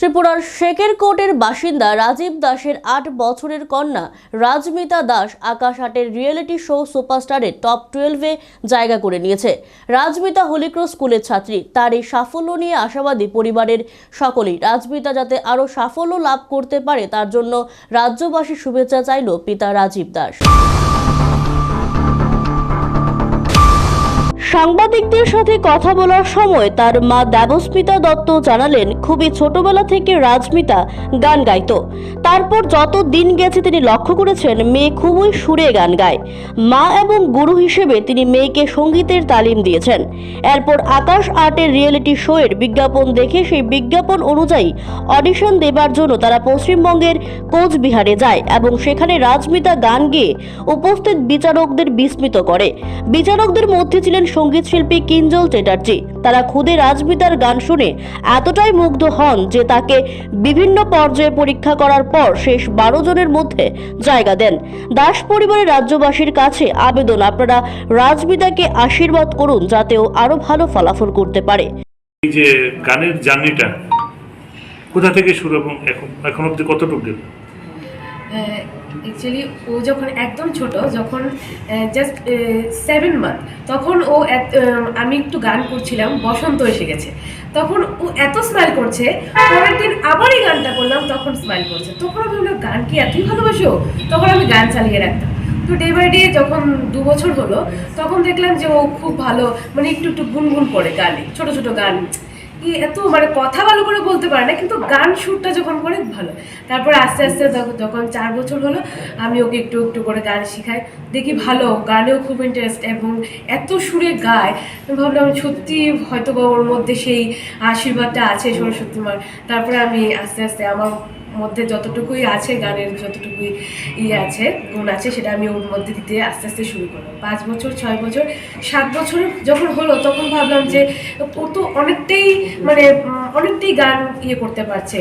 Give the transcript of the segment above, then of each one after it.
ত্রিপুরার শেকের কোটের বাসিন্দা রাজীব দাসের আট বছরের কন্যা রাজমিতা দাস আকাশ আটের রিয়েলিটি শো সুপারস্টারের টপ টুয়েলভে জায়গা করে নিয়েছে। রাজমিতা হোলিক্রস স্কুলের ছাত্রী। তার এই সাফল্য নিয়ে আশাবাদী পরিবারের সকলেই। রাজমিতা যাতে আরও সাফল্য লাভ করতে পারে, তার জন্য রাজ্যবাসী শুভেচ্ছা চাইল পিতা রাজীব দাস। সাংবাদিকদের সাথে কথা বলার সময় তার মা দেবস্মিতা দত্ত জানালেন, খুবই ছোটবেলা থেকে রাজমিতা গান গাইতো। তারপর যত দিন গেছে তিনি লক্ষ্য করেছেন, মেয়ে খুবই সুরে গান গায়। মা এবং গুরু হিসেবে তিনি মেয়েকে সঙ্গীতের তালিম দিয়েছেন। এরপর আকাশ আর্টের রিয়েলিটি শো এর বিজ্ঞাপন দেখে সেই বিজ্ঞাপন অনুযায়ী অডিশন দেবার জন্য তারা পশ্চিমবঙ্গের কোচবিহারে যায় এবং সেখানে রাজমিতা গান গেয়ে উপস্থিত বিচারকদের বিস্মিত করে। বিচারকদের মধ্যে ছিলেন সংগীত শিল্পী কিঞ্জল চ্যাটার্জি। তারা খুদে রাজমিতার গান শুনে এতটাই মুগ্ধ হন যে তাকে বিভিন্ন পর্যায়ে পরীক্ষা করার পর শেষ বারো জনের মধ্যে জায়গা দেন। দাস পরিবারের রাজ্যবাসীর কাছে আবেদন। আপনারা রাজবিদাকে আশীর্বাদ করুন যাতে ও আরও ভালো ফলাফল করতে পারে। এই যে গানের জার্নিটা কোথা থেকে শুরু এবং এখন এখন অব্দি কতটুকু গেল? অ্যাকচুয়ালি ও যখন একদম ছোট, যখন জাস্ট সেভেন মান্থ তখন ও আমি একটু গান করছিলাম, বসন্ত এসে গেছে। তখন ও এত স্মাইল করছে, পরের দিন আবার এই গানটা করলাম, তখন স্মাইল করছে। তখন আমি ভাবলাম, গান কি এতই ভালোবাসো? তখন আমি গান চালিয়ে রাখতাম। তো ডে বাই ডে যখন দু বছর হলো, তখন দেখলাম যে ও খুব ভালো মানে একটু একটু গুনগুন করে গানে, ছোট ছোট গান। এত মানে কথা ভালো করে বলতে পারে না, কিন্তু গান সুরটা যখন করে, ভালো। তারপর আস্তে আস্তে যখন- চার বছর হলো, আমি ওকে একটু একটু করে গান শেখাই। দেখি ভালো, গানেও খুব ইন্টারেস্ট এবং এত সুরে গায়। আমি ভাবলাম সত্যি হয়তো বা ওর মধ্যে সেই আশীর্বাদটা আছে সরস্বতী মার। তারপরে আমি আস্তে আস্তে আমার মধ্যে যতটুকুই আছে, গানের যতটুকুই ইয়ে আছে, গুণ আছে, সেটা আমি ওর মধ্যে দিতে আস্তে আস্তে শুরু করলাম। পাঁচ বছর, ছয় বছর, সাত বছর যখন হলো, তখন ভাবলাম যে ও তো অনেকটাই মানে অনেকটাই গান ইয়ে করতে পারছে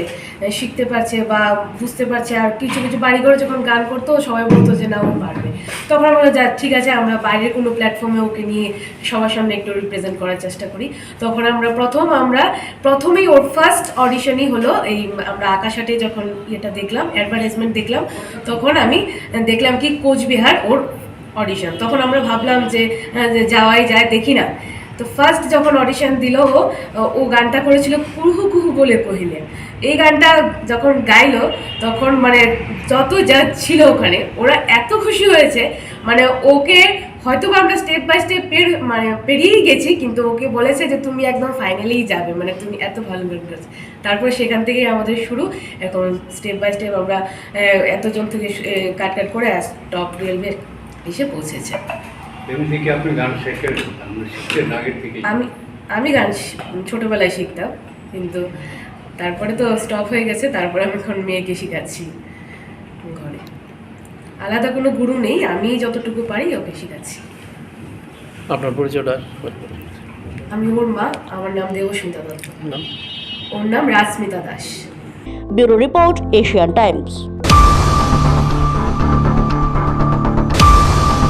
শিখতে পারছে বা বুঝতে পারছে। আর কিছু কিছু বাড়ি ঘরে যখন গান করতো সবাই বলতো যে না ও পারবে। তখন আমরা যা ঠিক আছে আমরা বাইরের কোনো প্ল্যাটফর্মে ওকে নিয়ে সবার সামনে একটু রিপ্রেজেন্ট করার চেষ্টা করি। তখন আমরা প্রথম আমরা প্রথমেই ওর ফার্স্ট অডিশনই হলো এই আমরা আকাশাটে যখন ইয়েটা দেখলাম অ্যাডভার্টাইজমেন্ট দেখলাম তখন আমি দেখলাম কি কোচবিহার ওর অডিশন তখন আমরা ভাবলাম হ্যাঁ, যে যাওয়াই যায় দেখি না। তো ফার্স্ট যখন অডিশন দিল, ও ও গানটা করেছিল কুহু কুহু বলে কহিলেন এই গানটা যখন গাইলো, তখন মানে যত যা ছিল ওখানে, ওরা এত খুশি হয়েছে মানে ওকে হয়তো বা আমরা স্টেপ বাই স্টেপ পের মানে পেরিয়েই গেছি, কিন্তু ওকে বলেছে যে তুমি একদম ফাইনালেই যাবে মানে তুমি এত ভালো গান করেছ। তারপরে সেখান থেকেই আমাদের শুরু। এখন স্টেপ বাই স্টেপ আমরা এতজন থেকে কাট কাট করে টপ টুয়েলভে এসে পৌঁছেছে। এমনি থেকে আপনি গান শেখেন আপনি আগের থেকে। আমি আমি গান শি- ছোটবেলায় শিখতাম কিন্তু তারপরে তো স্টপ হয়ে গেছে তারপরে আমি এখন মেয়েকে শেখাচ্ছি ঘরে। আলাদা কোনো গুরু নেই আমি যতটুকু পারি ওকে শেখাচ্ছি। আপনার পরিচয়টা আমি ওর মা আমার নাম দেবস্মিতা দত্ত। নাম? ওর নাম Rajsmita Das. Bureau report Asian Times.